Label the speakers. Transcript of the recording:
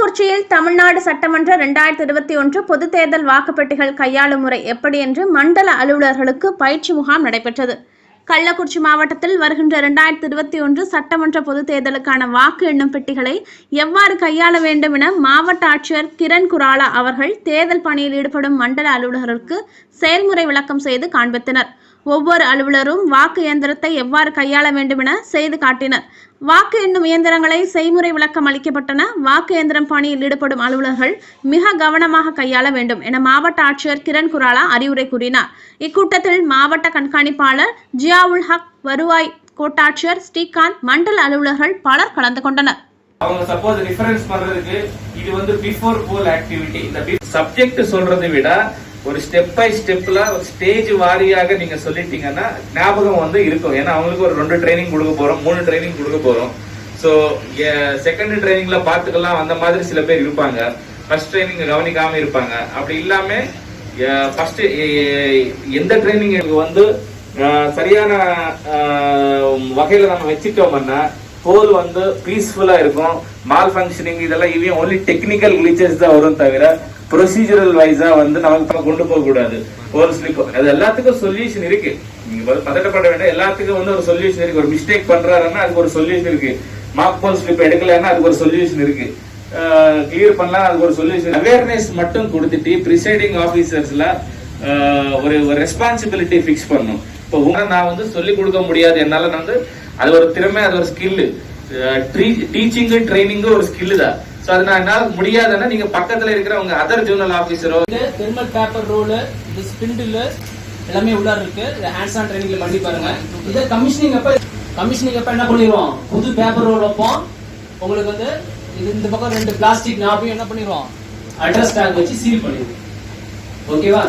Speaker 1: கள்ளக்குறிச்சியில் தமிழ்நாடு சட்டமன்ற இரண்டாயிரத்தி இருபத்தி ஒன்று பொதுத் தேர்தல் வாக்குப்பெட்டிகள் கையாளும் முறை எப்படி என்று மண்டல அலுவலர்களுக்கு பயிற்சி முகாம் நடைபெற்றது. கள்ளக்குறிச்சி மாவட்டத்தில் வருகின்ற இரண்டாயிரத்தி இருபத்தி ஒன்று சட்டமன்ற பொதுத் தேர்தலுக்கான வாக்கு எண்ணும் பெட்டிகளை எவ்வாறு கையாள வேண்டும் என மாவட்ட ஆட்சியர் கிரண் குராலா அவர்கள் தேர்தல் பணியில் ஈடுபடும் மண்டல அலுவலர்களுக்கு செயல்முறை விளக்கம் செய்து காண்பித்தனர். ஒவ்வொரு அலுவலரும் வாக்கு இயந்திரத்தை எவ்வாறு கையாள வேண்டும் என செய்து காட்டினர். வாக்கு எண்ணும் இயந்திரங்களை செய்முறை விளக்கம் அளிக்கப்பட்டன. வாக்கு இயந்திரம் பணியில் ஈடுபடும் அலுவலர்கள் மிக கவனமாக கையாள வேண்டும் என மாவட்ட ஆட்சியர் கிரண் குராலா அறிவுரை கூறினார். இக்கூட்டத்தில் மாவட்ட கண்காணிப்பாளர் ஜியாவுல் ஹக் வருவாய் கோட்டாட்சியர் ஸ்ரீகாந்த் மண்டல அலுவலர்கள் பலர் கலந்து கொண்டனர்.
Speaker 2: அவங்க சப்போஸ் ரெஃபரன்ஸ் பண்றதுக்கு இது வந்து பிஃபோர் போல் ஆக்டிவிட்டி இந்த சப்ஜெக்ட் சொல்றதை விட ஒரு ஸ்டெப் பை ஸ்டெப்ல ஒரு ஸ்டேஜ் வாரியாக நீங்க சொல்லிட்டீங்கன்னா ஞாபகம் வந்து இருக்கும். ஏன்னா அவங்களுக்கு ஒரு ரெண்டு ட்ரைனிங் கொடுக்க போறோம் மூணு ட்ரைனிங் கொடுக்க போறோம். ஸோ செகண்ட் ட்ரைனிங்ல பார்த்துக்கலாம். அந்த மாதிரி சில பேர் இருப்பாங்க. ஃபர்ஸ்ட் ட்ரைனிங் கவனிக்காம இருப்பாங்க. அப்படி இல்லாம ஃபர்ஸ்ட் எந்த ட்ரைனிங் வந்து சரியான வகையில நம்ம வச்சுட்டோம்னா ஹோல் வந்து பீஸ்ஃபுல்லா இருக்கும். மால் ஃபங்க்ஷனிங் இதெல்லாம் இவையும் ஒன்லி டெக்னிக்கல் கிளிச்சஸ் தான் வரும் தவிர ப்ரொசீஜரல் வைஸா வந்து நமக்கு கொண்டு போக கூடாது. ஹோல் ஸ்லிப் அது எல்லாத்துக்கும் சொல்யூஷன் இருக்கு. நீங்க பதட்டப்பட வேண்டாம். எல்லாத்துக்கும் வந்து ஒரு சொல்யூஷன் இருக்கு. ஒரு மிஸ்டேக் பண்றாருன்னா அதுக்கு ஒரு சொல்யூஷன் இருக்கு. மார்க் போல் ஸ்லிப் எடுக்கலைன்னா அதுக்கு ஒரு சொல்யூஷன் இருக்கு. கிளியர் பண்ணலாம் அதுக்கு ஒரு சொல்யூஷன் அவேர்னஸ் மட்டும் கொடுத்துட்டு ப்ரிசைடிங் ஆபீசர்ஸ்ல ஒரு ரெஸ்பான்சிபிலிட்டி ஃபிக்ஸ் பண்ணும் இப்போ உங்களை நான் வந்து சொல்லி கொடுக்க முடியாது. என்னால நான் வந்து அது ஒரு திறமை அது ஒரு ஸ்கில்லு டீச்சிங்கு ட்ரைனிங்கு ஒரு ஸ்கில்லு தான். ஸோ அது நான் என்னால முடியாதுன்னா நீங்க பக்கத்துல இருக்கிற உங்க அதர் ஜூனல் ஆபீசரோ
Speaker 3: தெர்மல் பேப்பர் ரோலு இது ஸ்பிண்டில் எல்லாமே உள்ளார இருக்கு. ஹேண்ட்ஸ் ஆன் ட்ரைனிங்ல பண்ணி பாருங்க. இதை கமிஷனிங் அப்ப கமிஷனிங் அப்ப என்ன பண்ணிடுவோம் புது பேப்பர் ரோல் வைப்போம். உங்களுக்கு வந்து இது இந்த பக்கம் ரெண்டு பிளாஸ்டிக் நாப்பையும் என்ன பண்ணிடுவோம் அட்ரஸ் டேக் வச்சு சீல் பண்ணிடுவோம் ஓகேவா